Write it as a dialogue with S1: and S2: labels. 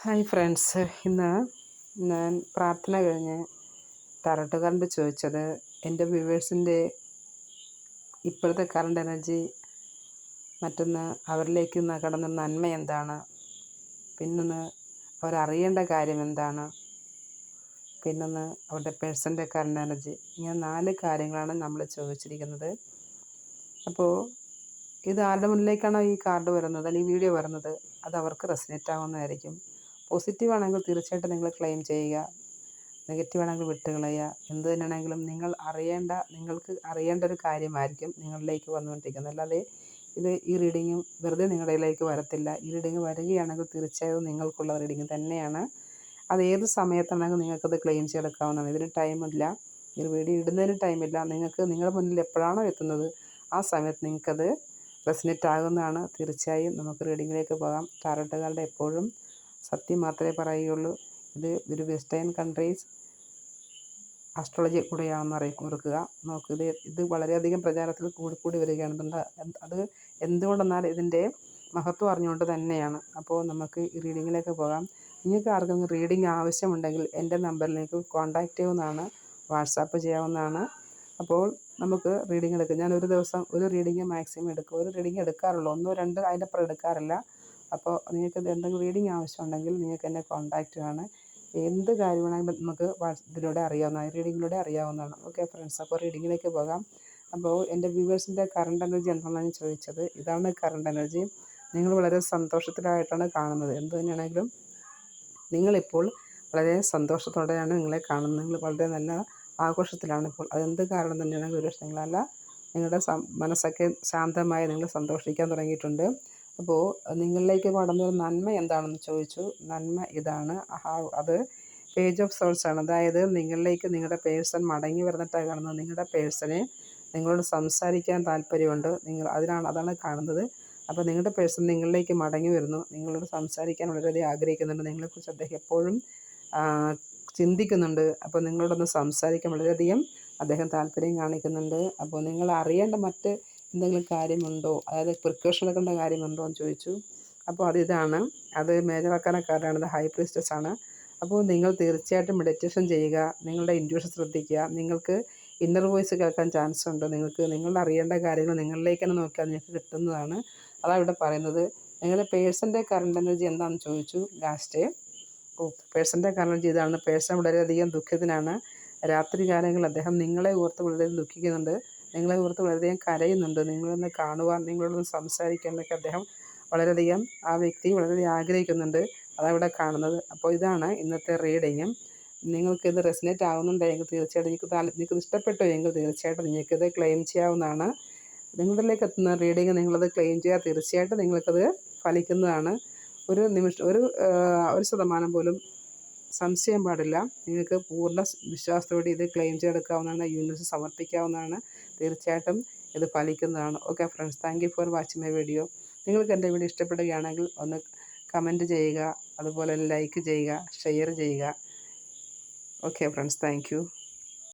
S1: Hi friends. ഇന്ന് ഞാൻ പ്രാർത്ഥന കഴിഞ്ഞ് ടാരോട്ട് കറണ്ട് ചോദിച്ചത് എന്റെ വ്യൂവേഴ്സിന്റെ ഇപ്പോഴത്തെ കറണ്ട് എനർജി മറ്റൊന്ന് അവരിലേക്ക് കടന്ന നന്മ എന്താണ്? പിന്നൊന്ന് അവരറിയേണ്ട കാര്യം എന്താണ്? പിന്നൊന്ന് അവരുടെ പേഴ്സന്റെ കറണ്ട് എനർജി ഇങ്ങനെ നാല് കാര്യങ്ങളാണ് നമ്മൾ ചോദിച്ചിരിക്കുന്നത്. അപ്പോൾ ഇത് ആരുടെ മുന്നിലേക്കാണോ ഈ കാർഡ് വരുന്നത്? അല്ലെങ്കിൽ വീഡിയോ വരുന്നത്? അത് അവർക്ക് റെസിനേറ്റ് ആവുന്നതായിരിക്കും. പോസിറ്റീവ് ആണെങ്കിൽ തീർച്ചയായിട്ടും നിങ്ങൾ ക്ലെയിം ചെയ്യുക. നെഗറ്റീവ് ആണെങ്കിൽ വിട്ടുകളയുക. എന്ത് തന്നെയാണെങ്കിലും നിങ്ങൾ അറിയേണ്ട നിങ്ങൾക്ക് അറിയേണ്ട ഒരു കാര്യമായിരിക്കും നിങ്ങളിലേക്ക് വന്നുകൊണ്ടിരിക്കുന്നത്. അല്ലാതെ ഇത് ഈ റീഡിങ്ങും വെറുതെ നിങ്ങളിലേക്ക് വരത്തില്ല. ഈ റീഡിങ് വരികയാണെങ്കിൽ തീർച്ചയായും നിങ്ങൾക്കുള്ള റീഡിങ് തന്നെയാണ്. അത് ഏത് സമയത്താണെങ്കിൽ നിങ്ങൾക്കത് ക്ലെയിം ചെയ്തെടുക്കാവുന്നതാണ്. ഇതിന് ടൈമില്ല ഈ വീഡിയോ ഇടുന്നതിന് ടൈമില്ല നിങ്ങൾക്ക് നിങ്ങളുടെ മുന്നിൽ എപ്പോഴാണോ എത്തുന്നത് ആ സമയത്ത് നിങ്ങൾക്കത് റെസിനേറ്റ് ആകുന്നതാണ്. തീർച്ചയായും നമുക്ക് റീഡിങ്ങിലേക്ക് പോകാം. ടാരട്ടുകാരുടെ എപ്പോഴും സത്യം മാത്രമേ പറയുകയുള്ളൂ. ഇത് ഒരു വെസ്റ്റേൺ കൺട്രീസ് ആസ്ട്രോളജി കൂടെയാണെന്ന് അറിയി ഓർക്കുക. നമുക്ക് ഇത് ഇത് വളരെയധികം പ്രചാരത്തിൽ കൂടി കൂടി വരികയാണ്. അത് എന്തുകൊണ്ടെന്നാൽ ഇതിന്റെ മഹത്വം അറിഞ്ഞുകൊണ്ട് തന്നെയാണ്. അപ്പോൾ നമുക്ക് ഈ റീഡിങ്ങിലേക്ക് പോകാം. നിങ്ങൾക്ക് ആർക്കെങ്കിലും റീഡിങ് ആവശ്യമുണ്ടെങ്കിൽ എന്റെ നമ്പറിലേക്ക് കോൺടാക്റ്റ് ചെയ്യുമെന്നാണ് വാട്സാപ്പ് ചെയ്യാവുന്നതാണ്. അപ്പോൾ നമുക്ക് റീഡിങ് എടുക്കാം. ഞാൻ ഒരു ദിവസം ഒരു റീഡിംഗ് മാക്സിമം എടുക്കും. ഒരു റീഡിംഗ് എടുക്കാറുള്ളൂ. ഒന്നോ രണ്ടോ അതിന്റെ അപ്പുറം എടുക്കാറില്ല. അപ്പോൾ നിങ്ങൾക്ക് എന്തെങ്കിലും റീഡിങ് ആവശ്യമുണ്ടെങ്കിൽ നിങ്ങൾക്ക് എന്നെ കോൺടാക്റ്റ് ചെയ്യാണ്. എന്ത് കാര്യമാണെങ്കിലും നമുക്ക് ഇതിലൂടെ അറിയാവുന്നതാണ് റീഡിങ്ങിലൂടെ അറിയാവുന്നതാണ്. ഓക്കെ ഫ്രണ്ട്സ് അപ്പോൾ റീഡിങ്ങിലേക്ക് പോകാം. അപ്പോൾ എന്റെ വ്യൂവേഴ്സിന്റെ കറണ്ട് എനർജി എന്താണെന്ന് ചോദിച്ചത്. ഇതാണ് കറണ്ട് എനർജി നിങ്ങൾ വളരെ സന്തോഷത്തിലായിട്ടാണ് കാണുന്നത്. എന്ത് തന്നെയാണെങ്കിലും നിങ്ങളിപ്പോൾ വളരെ സന്തോഷത്തോടെയാണ് നിങ്ങളെ കാണുന്നത്. നിങ്ങൾ വളരെ നല്ല ആഘോഷത്തിലാണ് ഇപ്പോൾ. അതെന്ത് കാരണം തന്നെയാണെങ്കിലും ഒരു നിങ്ങളല്ല നിങ്ങളുടെ മനസ്സൊക്കെ ശാന്തമായി നിങ്ങൾ സന്തോഷിക്കാൻ തുടങ്ങിയിട്ടുണ്ട്. അപ്പോൾ നിങ്ങളിലേക്ക് കടന്നു വരുന്ന നന്മ എന്താണെന്ന് ചോദിച്ചു. നന്മ ഇതാണ്. അത് പേജ് ഓഫ് സോൾസ് ആണ്. അതായത് നിങ്ങളിലേക്ക് നിങ്ങളുടെ പേഴ്സൺ മടങ്ങി വരുന്നിട്ടാണ് കാണുന്നത്. നിങ്ങളുടെ പേഴ്സണെ നിങ്ങളോട് സംസാരിക്കാൻ താല്പര്യമുണ്ട്. നിങ്ങൾ അതിനാണ് അതാണ് കാണുന്നത്. അപ്പോൾ നിങ്ങളുടെ പേഴ്സൺ നിങ്ങളിലേക്ക് മടങ്ങി വരുന്നു. നിങ്ങളോട് സംസാരിക്കാൻ വളരെയധികം ആഗ്രഹിക്കുന്നുണ്ട്. നിങ്ങളെക്കുറിച്ച് അദ്ദേഹം എപ്പോഴും ചിന്തിക്കുന്നുണ്ട്. അപ്പോൾ നിങ്ങളോടൊന്ന് സംസാരിക്കാൻ വളരെയധികം അദ്ദേഹം താല്പര്യം കാണിക്കുന്നുണ്ട്. അപ്പോൾ നിങ്ങൾ അറിയേണ്ട മറ്റ് എന്തെങ്കിലും കാര്യമുണ്ടോ? അതായത് പ്രിക്കോഷൻ എടുക്കേണ്ട കാര്യമുണ്ടോ എന്ന് ചോദിച്ചു. അപ്പോൾ അത് ഇതാണ്. അത് മേജർ ആക്കാനക്കാരാണ് ഇത് ഹൈ പ്രിസ്റ്റസ് ആണ്. അപ്പോൾ നിങ്ങൾ തീർച്ചയായിട്ടും മെഡിറ്റേഷൻ ചെയ്യുക. നിങ്ങളുടെ ഇൻഡ്യൂഷൻ ശ്രദ്ധിക്കുക. നിങ്ങൾക്ക് ഇന്നർ വോയിസ് കേൾക്കാൻ ചാൻസ് ഉണ്ട്. നിങ്ങൾക്ക് നിങ്ങൾ അറിയേണ്ട കാര്യങ്ങൾ നിങ്ങളിലേക്ക് തന്നെ നോക്കിയാൽ നിങ്ങൾക്ക് കിട്ടുന്നതാണ്. അതാണ് ഇവിടെ പറയുന്നത്. നിങ്ങളുടെ പേഴ്സന്റെ കറണ്ട് എനർജി എന്താണെന്ന് ചോദിച്ചു. ലാസ്റ്റ് ഓ പേഴ്സന്റെ കറണ്ട് എനർജി ഇതാണ്. പേഴ്സൺ വളരെയധികം ദുഃഖത്തിനാണ് രാത്രി കാലങ്ങളിൽ അദ്ദേഹം നിങ്ങളെ ഓർത്ത് വളരെയധികം ദുഃഖിക്കുന്നുണ്ട്. നിങ്ങളെ ഓർത്ത് വളരെയധികം കരയുന്നുണ്ട്. നിങ്ങളൊന്ന് കാണുവാൻ നിങ്ങളോടൊന്ന് സംസാരിക്കാനൊക്കെ അദ്ദേഹം വളരെയധികം ആ വ്യക്തി വളരെയധികം ആഗ്രഹിക്കുന്നുണ്ട്. അതവിടെ കാണുന്നത്. അപ്പോൾ ഇതാണ് ഇന്നത്തെ റീഡിങ്. നിങ്ങൾക്ക് ഇത് റെസിനേറ്റ് ആവുന്നുണ്ടെങ്കിൽ തീർച്ചയായിട്ടും നിങ്ങൾക്ക് നിങ്ങൾക്ക് ഇഷ്ടപ്പെട്ടു എങ്കിൽ തീർച്ചയായിട്ടും നിങ്ങൾക്കിത് ക്ലെയിം ചെയ്യാവുന്നതാണ്. നിങ്ങളിലേക്ക് എത്തുന്ന റീഡിങ് നിങ്ങളത് ക്ലെയിം ചെയ്യുക തീർച്ചയായിട്ടും നിങ്ങൾക്കത് ഫലിക്കുന്നതാണ്. ഒരു നിമിഷം ഒരു ഒരു ശതമാനം പോലും സംശയം പാടില്ല. നിങ്ങൾക്ക് പൂർണ വിശ്വാസത്തോടെ ഇത് ക്ലെയിം ചെയ്തെടുക്കാവുന്നതാണ് യൂണിവേഴ്സ് സമർപ്പിക്കാവുന്നതാണ്. തീർച്ചയായിട്ടും ഇത് ഫലിക്കുന്നതാണ് okay friends thank you for watching my video നിങ്ങൾക്ക് എന്റെ വീഡിയോ ഇഷ്ടപ്പെടുകയാണെങ്കിൽ ഒന്ന് കമന്റ് ചെയ്യുക അതുപോലെ ലൈക്ക് ചെയ്യുക ഷെയർ ചെയ്യുക. Okay friends thank